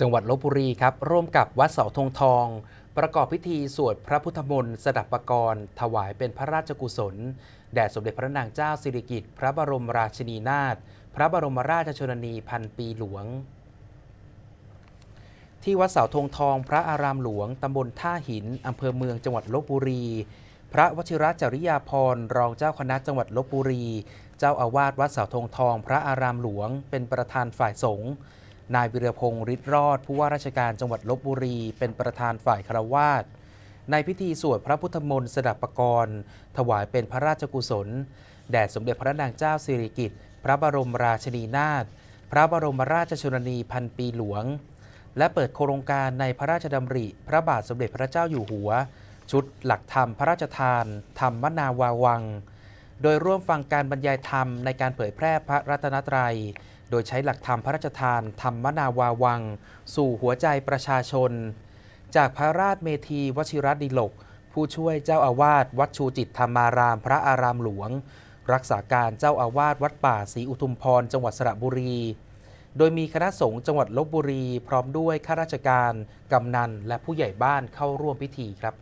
จังหวัดลบบุรีครับ ร่วมกับวัดเสาธงทอง ประกอบพิธีสวดพระพุทธมนต์สดับปรกรณ์ถวายเป็นพระราชกุศล แด่สมเด็จพระนางเจ้าสิริกิติ์พระบรมราชินีนาถพระบรมราชชนนีพันปีหลวง ที่วัดเสาธงทอง พระอารามหลวงตำบลท่าหินอำเภอเมืองจังหวัดลบบุรี พระวชิรจริยาภรรองเจ้าคณะจังหวัดลบบุรี เจ้าอาวาสวัดเสาธงทอง พระอารามหลวง เป็นประธานฝ่ายสงฆ์ นายวิรพงศ์ฤทธิ์รอด ผู้ว่าราชการจังหวัดลบบุรี เป็นประธานฝ่ายคารวาสในพิธีสวดพระพุทธมนต์สดับปกรณ์ ถวายเป็นพระราชกุศล แด่สมเด็จพระนางเจ้าสิริกิติ์พระบรมราชินีนาถพระบรมราชชนนีพันปีหลวง และเปิดโครงการในพระราชดำริ พระบาทสมเด็จพระเจ้าอยู่หัว ชุดหลักธรรมพระราชทาน ธรรมนาวาวัง โดยร่วมฟังการบรรยายธรรมในการเผยแพร่พระรัตนตรัย โดยใช้หลักธรรมพระราชทาน ธรรมนาวาวัง สู่หัวใจประชาชน จากพระราชเมธีวชิรดิลก ผู้ช่วยเจ้าอาวาสวัดชูจิตธรรมาราม พระอารามหลวง รักษาการเจ้าอาวาสวัดป่าศรีอุทุมพรจังหวัดสระบุรี โดยมีคณะสงฆ์จังหวัดลบบุรี พร้อมด้วยข้าราชการ กำนัน และผู้ใหญ่บ้านเข้าร่วมพิธีครับ